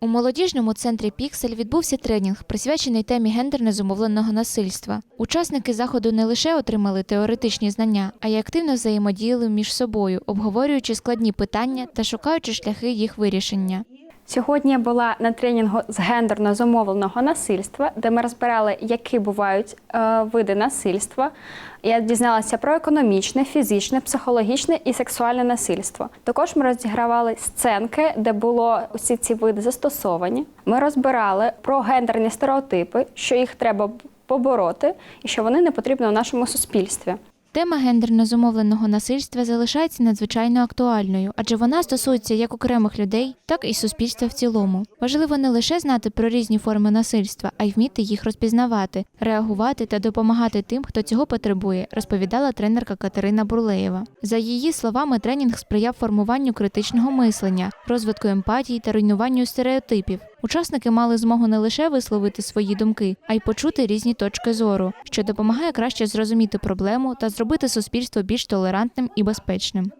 У молодіжному центрі Піксель відбувся тренінг, присвячений темі гендерно зумовленого насильства. Учасники заходу не лише отримали теоретичні знання, а й активно взаємодіяли між собою, обговорюючи складні питання та шукаючи шляхи їх вирішення. Сьогодні я була на тренінгу з гендерно зумовленого насильства, де ми розбирали, які бувають е, види насильства. Я дізналася про економічне, фізичне, психологічне і сексуальне насильство. Також ми розігравали сценки, де було усі ці види застосовані. Ми розбирали про гендерні стереотипи, що їх треба побороти, і що вони не потрібні у нашому суспільстві. Тема гендерно зумовленого насильства залишається надзвичайно актуальною, адже вона стосується як окремих людей, так і суспільства в цілому. Важливо не лише знати про різні форми насильства, а й вміти їх розпізнавати, реагувати та допомагати тим, хто цього потребує, розповідала тренерка Катерина Бурлеєва. За її словами, тренінг сприяв формуванню критичного мислення, розвитку емпатії та руйнуванню стереотипів. Учасники мали змогу не лише висловити свої думки, а й почути різні точки зору, що допомагає краще зрозуміти проблему та зробити суспільство більш толерантним і безпечним.